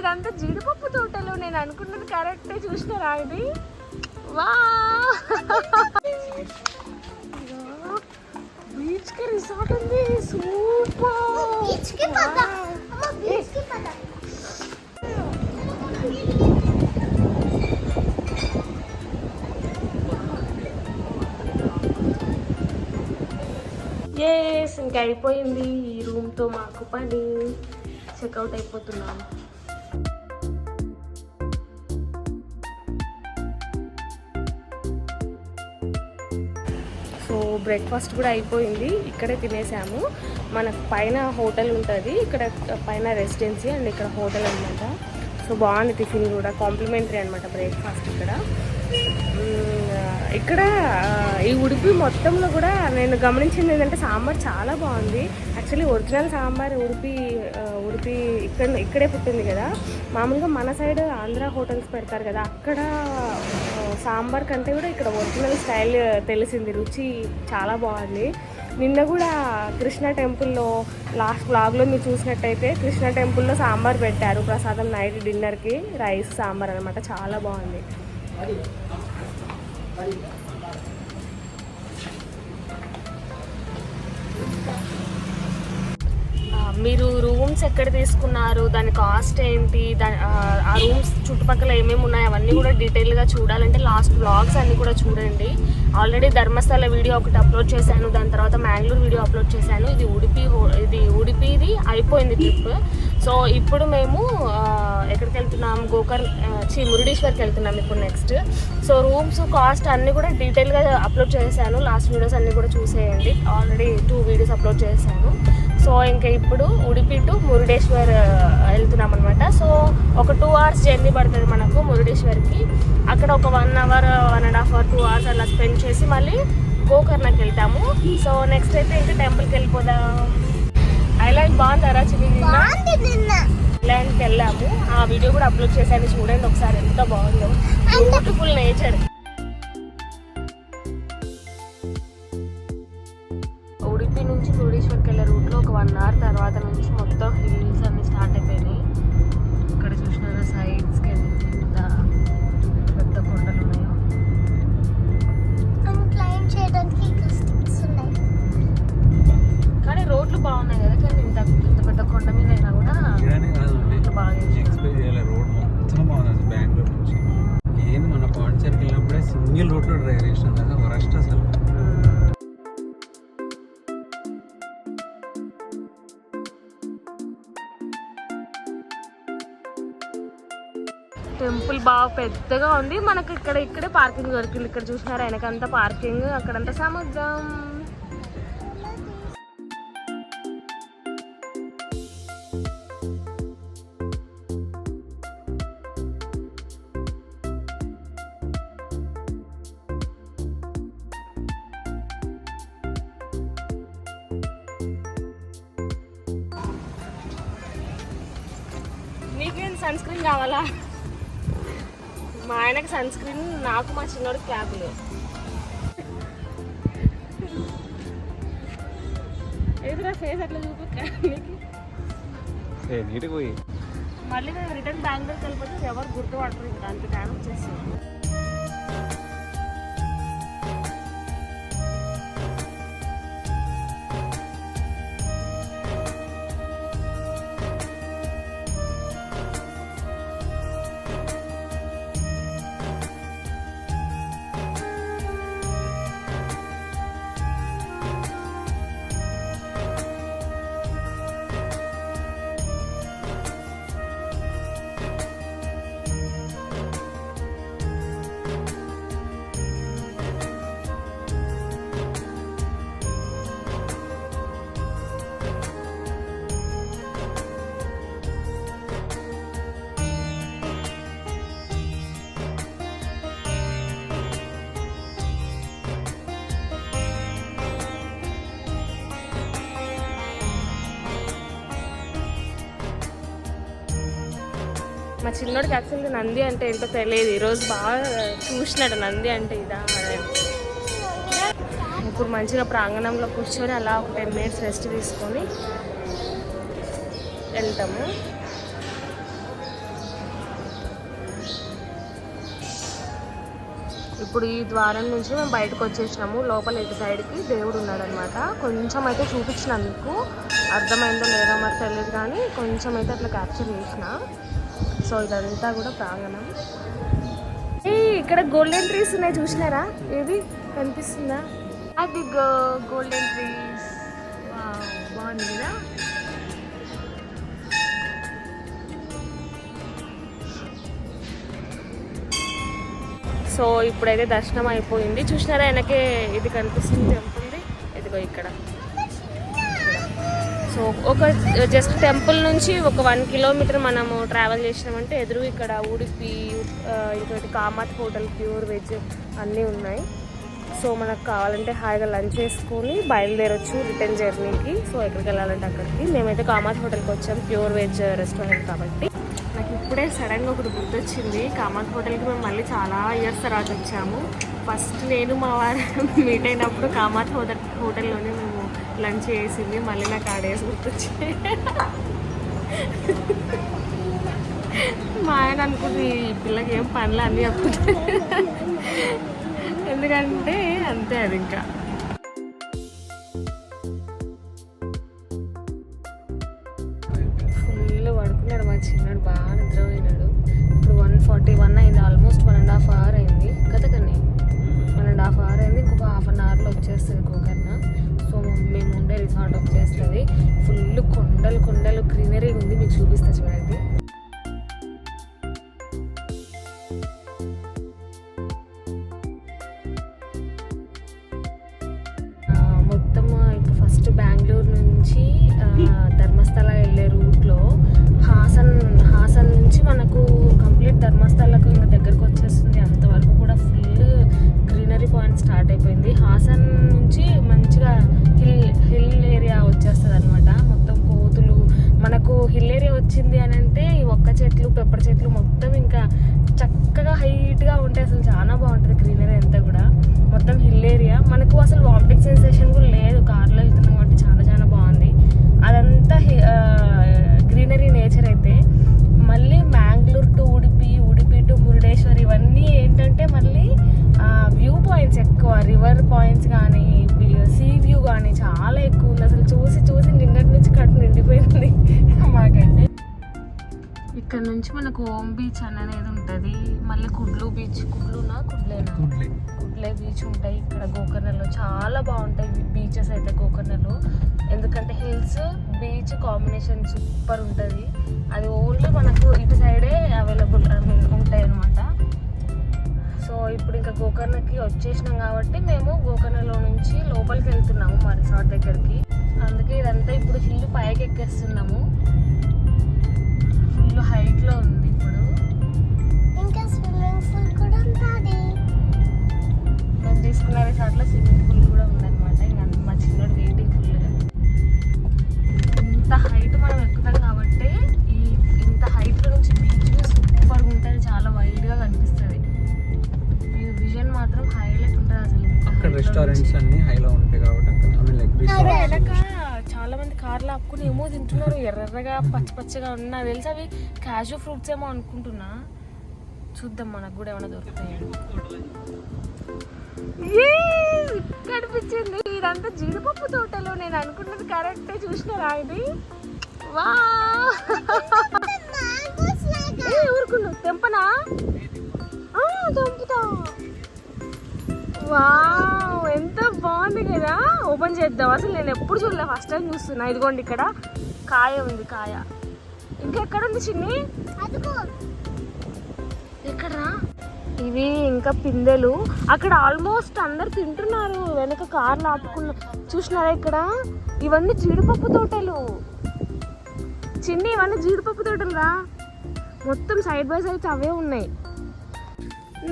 ఇదంతా జీడిపప్పు తోటలు నేను అనుకున్నది కరెక్టే చూసినారా ఇది? వా బీచ్కి రిసార్ట్ ఉంది. సూపర్! ఎస్ ఇంకా అయిపోయింది ఈ రూమ్తో మాకు పని. చెక్అవుట్ అయిపోతున్నాం. సో బ్రేక్ఫాస్ట్ కూడా అయిపోయింది. ఇక్కడే తినేసాము. మనకు పైన హోటల్ ఉంటుంది. ఇక్కడ పైన రెసిడెన్సీ అండ్ ఇక్కడ హోటల్ అనమాట సో బాగుంది టిఫిన్ కూడా. కాంప్లిమెంటరీ అనమాట బ్రేక్ఫాస్ట్ ఇక్కడ. ఇక్కడ ఈ ఉడిపి మొత్తంలో కూడా నేను గమనించింది ఏంటంటే సాంబార్ చాలా బాగుంది. యాక్చువల్లీ ఒరిజినల్ సాంబార్ ఉడిపి ఉడిపి ఇక్కడ ఇక్కడే పుట్టింది కదా. మామూలుగా మన సైడ్ ఆంధ్ర హోటల్స్ పెడతారు కదా. అక్కడ సాంబార్ కంటే కూడా ఇక్కడ ఒరిజినల్ స్టైల్ తెలిసింది. రుచి చాలా బాగుంది. నిన్న కూడా కృష్ణ టెంపుల్లో లాస్ట్ బ్లాగ్లో మీరు చూసినట్టయితే కృష్ణ టెంపుల్లో సాంబార్ పెట్టారు. ప్రసాదం నైట్ డిన్నర్కి రైస్ సాంబార్ అనమాట చాలా బాగుంది. మీరు రూమ్స్ ఎక్కడ తీసుకున్నారు? దాని కాస్ట్ ఏంటి? దాని ఆ, రూమ్స్ చుట్టుపక్కల ఏమేమి ఉన్నాయి? అవన్నీ కూడా డీటెయిల్గా చూడాలంటే లాస్ట్ బ్లాగ్స్ అన్నీ కూడా చూడండి. ఆల్రెడీ ధర్మస్థల వీడియో ఒకటి అప్లోడ్ చేశాను. దాని తర్వాత మ్యాంగ్లూర్ వీడియో అప్లోడ్ చేశాను. ఇది ఉడిపి ఇది ఉడిపిది అయిపోయింది ట్రిప్ సో ఇప్పుడు మేము ఎక్కడికి వెళ్తున్నాం? గోకర్ చి మురుడేశ్వర్కి వెళ్తున్నాం ఇప్పుడు నెక్స్ట్ సో రూమ్స్ కాస్ట్ అన్నీ కూడా డీటెయిల్గా అప్లోడ్ చేశాను. లాస్ట్ వీడియోస్ అన్నీ కూడా చూసేయండి. ఆల్రెడీ టూ వీడియోస్ అప్లోడ్ చేశాను. సో ఇంకా ఇప్పుడు ఉడిపి టు మురుడేశ్వర్ వెళ్తున్నాం అనమాట సో ఒక టూ అవర్స్ జర్నీ పడుతుంది మనకు మురుడేశ్వర్కి. అక్కడ ఒక one hour one and half hour two hours అలా స్పెండ్ చేసి మళ్ళీ గోకర్ణకి వెళ్తాము. సో నెక్స్ట్ అయితే ఇంకా టెంపుల్కి వెళ్ళిపోదాం. ఐలాండ్ బాగుంటారా చిన్న ఐలాండ్కి వెళ్ళాము. ఆ వీడియో కూడా అప్లోడ్ చేశాను. చూడండి ఒకసారి ఎంత బాగుందో. బ్యూటిఫుల్ నేచర్ టెంపుల్ బాగా పెద్దగా ఉంది. మనకి ఇక్కడ ఇక్కడే పార్కింగ్ దొరికింది. ఇక్కడ చూసినారా? వెనకంతా పార్కింగ్. అక్కడంతా సముద్రం. నీకేం సన్ స్క్రీన్ కావాలా? మా ఆయనకి సన్ స్క్రీన్ నాకు మా చిన్నోడికి క్యాబ్లు ఎదురా ఫేస్ అట్లా చూపి నీటికి పోయి. మళ్ళీ మేము రిటర్న్ బెంగళూరుకి వెళ్ళిపోతే ఎవరు గుర్తుపడరు ఇంకా అంత టైం వచ్చేసింది మా చిన్నోడికి యాక్చువల్గా నంది అంటే ఏంటో తెలియదు. ఈరోజు బాగా చూసినాడు నంది అంటే ఇదా ఇప్పుడు మంచిగా ప్రాంగణంలో కూర్చొని అలా ఒక టెన్ మినిట్స్ రెస్ట్ తీసుకొని వెళ్తాము. ఇప్పుడు ఈ ద్వారం నుంచి మేము బయటకు వచ్చేసినాము. లోపల ఇటు సైడ్కి దేవుడు ఉన్నాడనమాట. కొంచెం అయితే చూపించినందుకు అర్థమైందో లేదో మరి తెలియదు కానీ కొంచెం అయితే అట్లా క్యాప్చర్ చేసిన. సో ఇదంతా కూడా ప్రాంగణం. ఏ ఇక్కడ గోల్డెన్ ట్రీస్ ఉన్నాయి చూసినారా? ఏది కనిపిస్తుందా? అది గోల్డెన్ ట్రీస్ బాగుంది కదా? సో ఇప్పుడైతే దర్శనం అయిపోయింది. చూసినారా వెనకే ఇది కనిపిస్తుంది టెంపుల్ది ఇదిగో ఇక్కడ. సో ఒక జస్ట్ టెంపుల్ నుంచి ఒక వన్ కిలోమీటర్ మనము ట్రావెల్ చేసినామంటే ఎదురు ఇక్కడ ఉడిపి ఇంకోటి కామాత్ హోటల్ ప్యూర్ వెజ్ అన్నీ ఉన్నాయి. సో మనకు కావాలంటే హాయిగా లంచ్ చేసుకొని బయలుదేరొచ్చు రిటర్న్ జర్నీకి. సో ఎక్కడికి వెళ్ళాలంటే అక్కడికి. మేమైతే కామాత్ హోటల్కి వచ్చాం ప్యూర్ వెజ్ రెస్టారెంట్ కాబట్టి. నాకు ఇప్పుడే సడన్గా ఒకటి గుర్తొచ్చింది. కామాత్ హోటల్కి మేము మళ్ళీ చాలా ఇయర్స్ తర్వాత వచ్చాము. ఫస్ట్ నేను మా వారు మీట్ అయినప్పుడు కామాత్ హోటల్ హోటల్లోనే మేము లంచ్ చేసింది మళ్ళీ నాకు ఆడేసి గుర్తొచ్చి మా ఆయన అనుకుంది ఈ పిల్లకి ఏం పనులు అన్నీ చెప్పుకుంటే ఎందుకంటే అంతే అది ఇంకా. నుంచి మనకు ఓం బీచ్ అని అనేది ఉంటుంది. మళ్ళీ కుడ్లు బీచ్ కుడ్లునా కుడ్లేనా? కుడ్లే. బీచ్ ఉంటాయి. ఇక్కడ గోకర్ణలో చాలా బాగుంటాయి బీచెస్ అయితే గోకర్ణలో. ఎందుకంటే హిల్స్ బీచ్ కాంబినేషన్ సూపర్ ఉంటుంది. అది ఓన్లీ మనకు ఇటు సైడే అవైలబుల్ ఉంటాయి అన్నమాట. సో ఇప్పుడు ఇంకా గోకర్ణకి వచ్చేసినాం కాబట్టి మేము గోకర్ణలో నుంచి లోపలికి వెళ్తున్నాము మా రిసార్ట్ దగ్గరికి. అందుకే ఇదంతా ఇప్పుడు హిల్ పైకి ఎక్కేస్తున్నాము ఫుల్ హైట్లో ఉంది ఇప్పుడు. ఇంకా స్విమ్మింగ్ పూల్ కూడా ఉంటుంది. మేము తీసుకున్న రిసార్ట్లో స్విమ్మింగ్ పూల్ కూడా ఉందన్నమాట. ఇంకా మా చిన్నోడు వెయిటింగ్ ఫుల్గా. ఇంత హైట్ మనం ఎక్కుతాం కాబట్టి ఈ ఇంత హైట్ నుంచి బీచ్ సూపర్ ఉంటుంది. చాలా వైడ్గా కనిపిస్తుంది. ఈ విజన్ మాత్రం హైలైట్ ఉంటుంది అసలు. అక్కడ లో రెస్టారెంట్స్. అన్ని హైలో ఉంటాయి కాబట్టి అక్కడ లైక్ మంది కార్లు ఆపుకుని ఏమో తింటున్నారు ఎర్రగా పచ్చ పచ్చగా ఉన్నా. తెలుసా అవి? క్యాజు ఫ్రూట్స్ ఏమో అనుకుంటున్నా. చూద్దాం మనకు కూడా ఏమైనా దొరుకుతాయి. కనిపించింది. ఇదంతా జీడిపప్పు తోటలో నేను అనుకున్నది కరెక్టే. చూసినారా ఇది? వా ఊరుకున్నావు తెంపనా? తెంపుతా. వావ్ ఎంత బాగుంది కదా. ఓపెన్ చేద్దాం. అసలు నేను ఎప్పుడు చూడలే ఫస్ట్ టైం చూస్తున్నా. ఇదిగోండి ఇక్కడ కాయ ఉంది కాయ. ఇంకెక్కడ ఉంది చిన్ని? ఎక్కడరా ఇవి ఇంకా పిందెలు. అక్కడ ఆల్మోస్ట్ అందరు తింటున్నారు. వెనక కార్లు ఆపుకున్న చూసినారా ఇక్కడ? ఇవన్నీ జీడిపప్పు తోటలు. చిన్ని ఇవన్నీ జీడిపప్పు తోటలు రా. మొత్తం సైడ్ బై సైడ్స్ అవే ఉన్నాయి.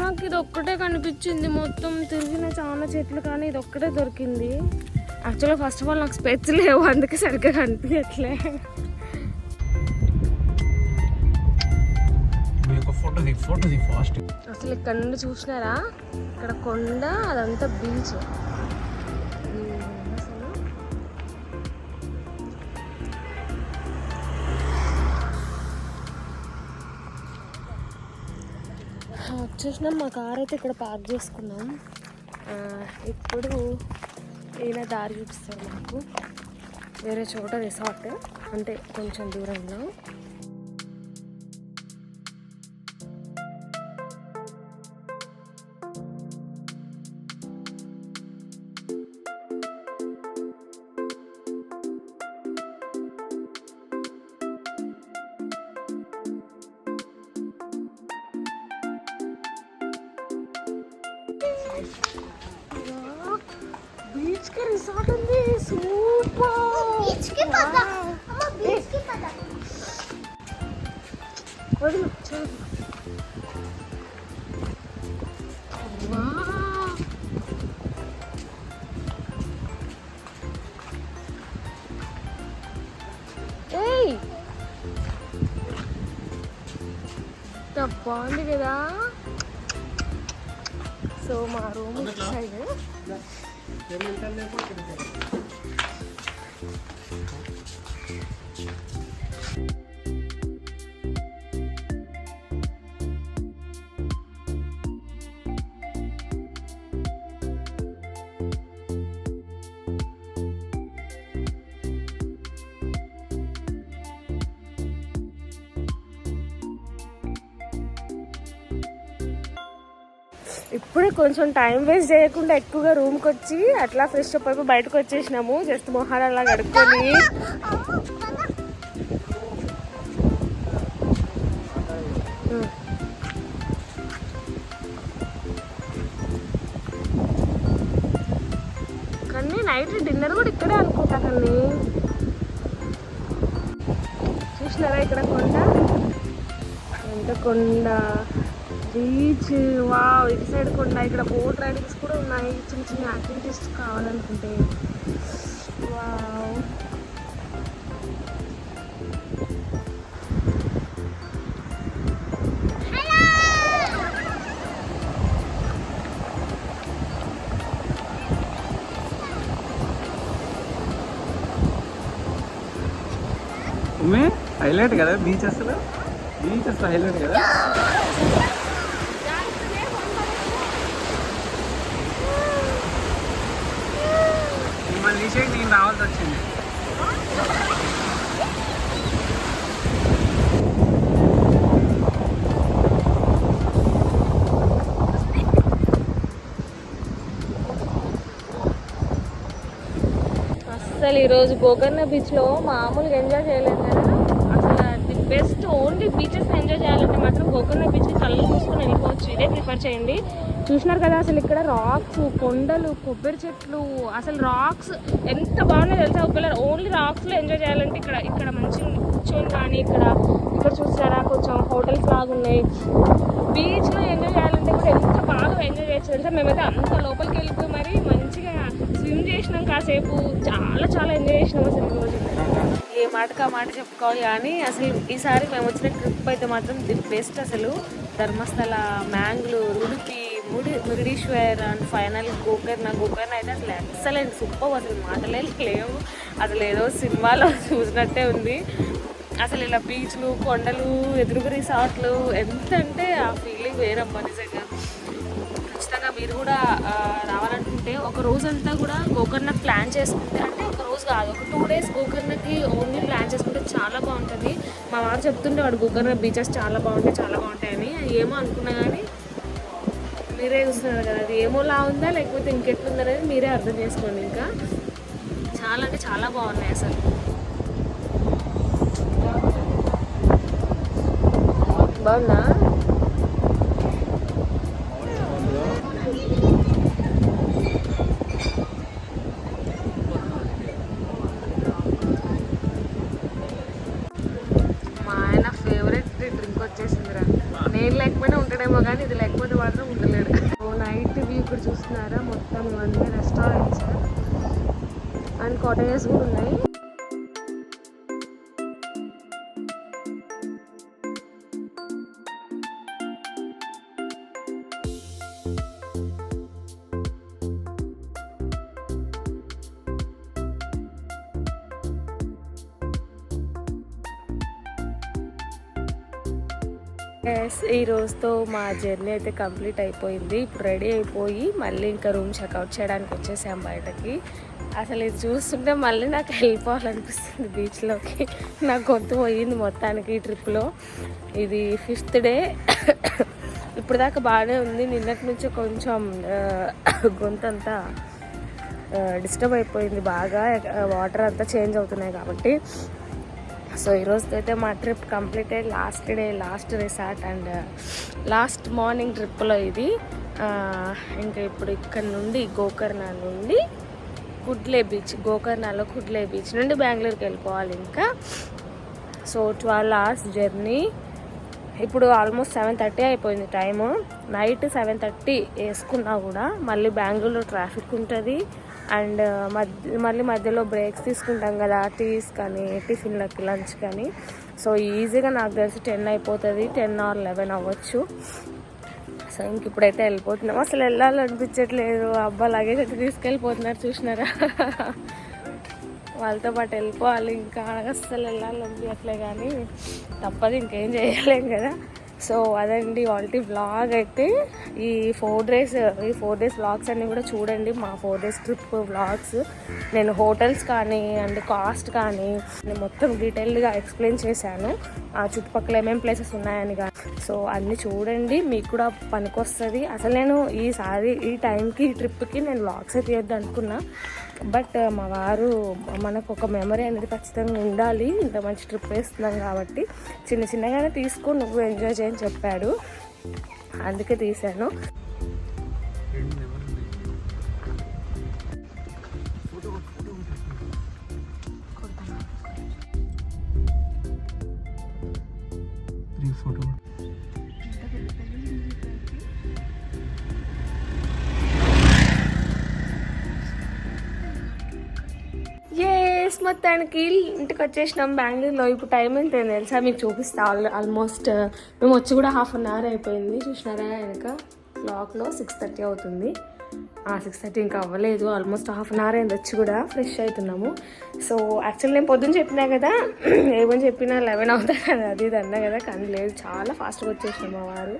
నాకు ఇది ఒక్కటే కనిపించింది. మొత్తం తిరిగిన చాలా చెట్లు కానీ ఇది ఒక్కటే దొరికింది. యాక్చువల్గా ఫస్ట్ ఆఫ్ ఆల్ నాకు స్పెట్స్ లేవు. అందుకే సరిగ్గా కనిపించట్లే. అసలు ఇక్కడ నుండి చూసినారా? ఇక్కడ కొండ అదంతా బీచ్. వచ్చేసినాం మా కార్ అయితే ఇక్కడ పార్క్ చేసుకున్నాం. ఇప్పుడు ఈయన దారి చూపిస్తారు మాకు. వేరే చోట రిసార్ట్ అంటే కొంచెం దూరంలో. బీచ్కి రిసార్ట్ ఉంది సూపర్ బీచ్కి పద అమ్మ బీచ్కి పద బాగుంది కదా? సో మా రూమ్ సైడ్ ఇప్పుడే కొంచెం టైం వేస్ట్ చేయకుండా ఎక్కువగా రూమ్కి వచ్చి అట్లా ఫ్రెష్ అప్ అయిపోయి బయటకు వచ్చేసినాము. జస్ట్ మొహాలు అలా కడుక్కొని. కానీ నైట్ డిన్నర్ కూడా ఇక్కడే అనుకుంటా కానీ చూసినారా ఇక్కడ కొండ? ఎంత కొండ? బీచ్ వావ్ ఇటు సైడ్ కొండ ఇక్కడ బోట్ రైడింగ్స్ కూడా ఉన్నాయి. చిన్న చిన్న యాక్టివిటీస్ కావాలనుకుంటే. వావ్. హైలైట్ కదా? బీచ్ అసలు? బీచ్ అసలు హైలైట్ కదా? మిమ్మల్ని నేను రావాల్సి వచ్చింది. అస్సలు ఈరోజు గోకర్ణ బీచ్లో మామూలుగా ఎంజాయ్ చేయలేదు కదా. అసలు the best only beaches enjoy చేయాలంటే మాత్రం గోకర్ణ బీచ్ కళ్ళు మూసుకొని వెళ్ళిపోవచ్చు. ఇదే ప్రిఫర్ చేయండి. చూసినారు కదా అసలు ఇక్కడ రాక్స్ కొండలు కొబ్బరి చెట్లు అసలు రాక్స్ ఎంత బాగున్నాయో తెలుసా? ఒకవేళ ఓన్లీ రాక్స్లో ఎంజాయ్ చేయాలంటే ఇక్కడ ఇక్కడ మంచి కూర్చొని కానీ ఇక్కడ ఇక్కడ చూసారా కొంచెం హోటల్స్ లాగా ఉన్నాయి. బీచ్లో ఎంజాయ్ చేయాలంటే కూడా ఎంత బాగా ఎంజాయ్ చేయొచ్చు తెలుసా? మేమైతే అంత లోపలికి వెళ్ళిపోయి మరి మంచిగా స్విమ్ చేసినాం కాసేపు. చాలా చాలా ఎంజాయ్ చేసినాం అసలు ఈరోజు ఏ మాటకు ఆ మాట చెప్పుకోవాలి కానీ అసలు ఈసారి మేము వచ్చిన ట్రిప్ అయితే మాత్రం ది బెస్ట్ అసలు. ధర్మస్థల మ్యాంగ్లూర్ ఉడిపి ముడి మురుడీశ్వర్ అండ్ ఫైనల్ గోకర్ణ గోకర్ణ అయితే అసలు ఎక్సలెంట్ సూపర్ అసలు మాటలే లేవు. అసలు ఏదో సినిమాలో చూసినట్టే ఉంది. అసలు ఇలా బీచ్లు కొండలు ఎదురుగు రిసార్ట్లు ఎంత అంటే ఆ ఫీలింగ్ వేరమ్మా నిజంగా. ఖచ్చితంగా మీరు కూడా రావాలనుకుంటే ఒక రోజంతా కూడా గోకర్ణ ప్లాన్ చేసుకుంటే అంటే ఒక రోజు కాదు ఒక టూ డేస్ గోకర్ణకి ఓన్లీ ప్లాన్ చేసుకుంటే చాలా బాగుంటుంది. మా మామ చెప్తుంటే వాడు గోకర్ణ బీచెస్ చాలా బాగుంటాయి చాలా బాగుంటాయని. ఏమో అనుకున్నా కానీ మీరే చూస్తున్నారు కదా అది ఏమోలా ఉందా లేకపోతే ఇంకెట్లుందా అనేది మీరే అర్థం చేసుకోండి ఇంకా. చాలా అంటే చాలా బాగున్నాయి అసలు. బాగుందా? మా ఆయన ఫేవరెట్ డ్రింక్ వచ్చేసిందిరా. నేను లేకపోయినా ఉంటాడేమో కానీ ఇది లేకపోతే మాత్రం ఉండలేడు. చూస్తున్నారా? మొత్తం ఇవన్నీ రెస్టారెంట్స్ అండ్ కాటేజెస్ కూడా ఉన్నాయి. ఎస్ మా జర్నీ అయితే కంప్లీట్ అయిపోయింది. ఇప్పుడు రెడీ అయిపోయి మళ్ళీ ఇంకా రూమ్ చెక్అవుట్ చేయడానికి వచ్చేసాం బయటకి. అసలు ఇది చూస్తుంటే మళ్ళీ నాకు వెళ్ళిపోవాలనిపిస్తుంది బీచ్లోకి. నా గొంతు పోయింది మొత్తానికి ఈ ట్రిప్లో. ఇది ఫిఫ్త్ డే. ఇప్పుడు దాకా బాగానే ఉంది. నిన్నటి నుంచి కొంచెం గొంతంతా డిస్టర్బ్ అయిపోయింది బాగా. వాటర్ అంతా చేంజ్ అవుతున్నాయి కాబట్టి. సో ఈరోజు అయితే మా ట్రిప్ కంప్లీట్ అయ్యి last day last resort and uh, last morning ట్రిప్లో ఇది. ఇంకా ఇప్పుడు ఇక్కడ నుండి గోకర్ణ నుండి కుడ్లే బీచ్ గోకర్ణలో కుడ్లే బీచ్ నుండి బెంగళూరుకి వెళ్ళిపోవాలి ఇంకా. So twelve hours journey. ఇప్పుడు ఆల్మోస్ట్ సెవెన్ థర్టీ అయిపోయింది టైము. నైట్ సెవెన్ థర్టీ వేసుకున్నా కూడా మళ్ళీ బెంగళూరులో ట్రాఫిక్ ఉంటుంది. అండ్ మధ్య మళ్ళీ మధ్యలో బ్రేక్స్ తీసుకుంటాం కదా టీస్ కానీ టిఫిన్లకి లంచ్ కానీ. సో ఈజీగా నాకు తెలిసి టెన్ అయిపోతుంది టెన్ ఆర్ లెవెన్ అవ్వచ్చు. సో ఇంక ఇప్పుడైతే వెళ్ళిపోతున్నాం. అసలు వెళ్ళాలనిపించట్లేదు. అబ్బా లగేజ్ అయితే తీసుకెళ్ళిపోతున్నారు చూసినారా? వాళ్ళతో పాటు వెళ్ళిపోవాలి. ఇంకా అసలు వెళ్ళాలనిపించట్లే కానీ తప్పదు ఇంకేం చేయలేం కదా. సో అదండి వాళ్ళ వ్లాగ్ అయితే. ఈ ఫోర్ డేస్ ఈ ఫోర్ డేస్ వ్లాగ్స్ అన్నీ కూడా చూడండి మా ఫోర్ డేస్ ట్రిప్ వ్లాగ్స్ నేను హోటల్స్ కానీ అండ్ కాస్ట్ కానీ నేను మొత్తం డీటెయిల్డ్గా ఎక్స్ప్లెయిన్ చేశాను. ఆ చుట్టుపక్కల ఏమేమి ప్లేసెస్ ఉన్నాయని కానీ. సో అన్నీ చూడండి మీకు కూడా పనికొస్తుంది. అసలు నేను ఈసారి ఈ టైంకి ఈ ట్రిప్కి నేను వ్లాగ్స్ తీయొద్దు అనుకున్నా. బట్ మా వారు మనకు ఒక మెమరీ అనేది ఖచ్చితంగా ఉండాలి. ఇంత మంచి ట్రిప్ వేస్తున్నాం కాబట్టి చిన్న చిన్నగానే తీసుకో నువ్వు ఎంజాయ్ చేయని చెప్పాడు. అందుకే తీశాను. మొత్తానికి ఇంటికి వచ్చేసినాం బెంగళూరులో. ఇప్పుడు టైం ఎంత తెలుసా? మీకు చూపిస్తా. ఆల్ ఆల్మోస్ట్ మేము వచ్చి కూడా హాఫ్ అన్ అవర్ అయిపోయింది. చూసినారా? వెనక క్లాక్లో సిక్స్ థర్టీ అవుతుంది. సిక్స్ థర్టీ ఇంకా అవ్వలేదు. ఆల్మోస్ట్ హాఫ్ అన్ అవర్ అయింది వచ్చి కూడా ఫ్రెష్ అవుతున్నాము. సో యాక్చువల్ నేను పొద్దున్న చెప్పినా కదా ఏమని చెప్పినా లెవెన్ అవుతుంది కదా అది ఇది అన్నా కదా. కానీ లేదు చాలా ఫాస్ట్గా వచ్చేసినాం మా వారు.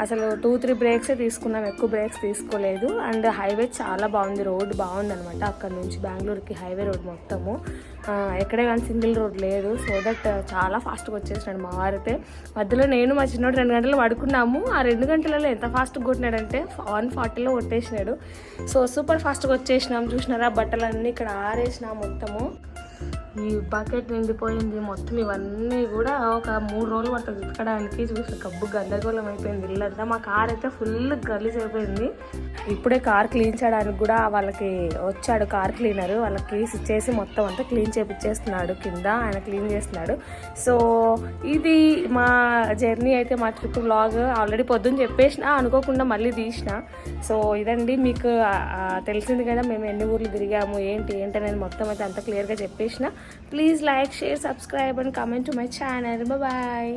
అసలు టూ త్రీ బ్రేక్సే తీసుకున్నాం ఎక్కువ బ్రేక్స్ తీసుకోలేదు. అండ్ హైవే చాలా బాగుంది రోడ్ బాగుంది అనమాట అక్కడ నుంచి బెంగళూరుకి హైవే రోడ్ మొత్తము. ఎక్కడే కానీ సింగిల్ రోడ్ లేదు. సో దట్ చాలా ఫాస్ట్గా వచ్చేసినాడు మా వారైతే. మధ్యలో నేను మా చిన్నోడు రెండు గంటలు పడుకున్నాము. ఆ రెండు గంటలలో ఎంత ఫాస్ట్గా కొట్టినాడంటే వన్ ఫార్టీలో కొట్టేసినాడు. సో సూపర్ ఫాస్ట్గా వచ్చేసినాం. చూసినారా? బట్టలన్నీ ఇక్కడ ఆరేసినాం మొత్తము. ఈ బకెట్ నిండిపోయింది. మొత్తం ఇవన్నీ కూడా ఒక మూడు రోజులు పడుతుంది ఉతకడానికి చూసి కబ్బు గందరగోళం అయిపోయింది. ఇల్లంతా మా కార్ అయితే ఫుల్ గలీజ్ అయిపోయింది. ఇప్పుడే కార్ క్లీన్ చేయడానికి కూడా వాళ్ళకి వచ్చాడు కార్ క్లీనర్. వాళ్ళకి కేస్ ఇచ్చేసి మొత్తం అంతా క్లీన్ చేపించేస్తున్నాడు కింద. ఆయన క్లీన్ చేస్తున్నాడు. సో ఇది మా జర్నీ అయితే మా ట్రిప్ వ్లాగ్ ఆల్రెడీ పొద్దున్న చెప్పేసిన అనుకోకుండా మళ్ళీ తీసిన. సో ఇదండి మీకు తెలిసింది కదా మేము ఎన్ని ఊర్లు తిరిగాము ఏంటి ఏంటి అనేది మొత్తం అయితే అంత క్లియర్గా చెప్పేసిన. Please like share subscribe and comment to my channel. Bye.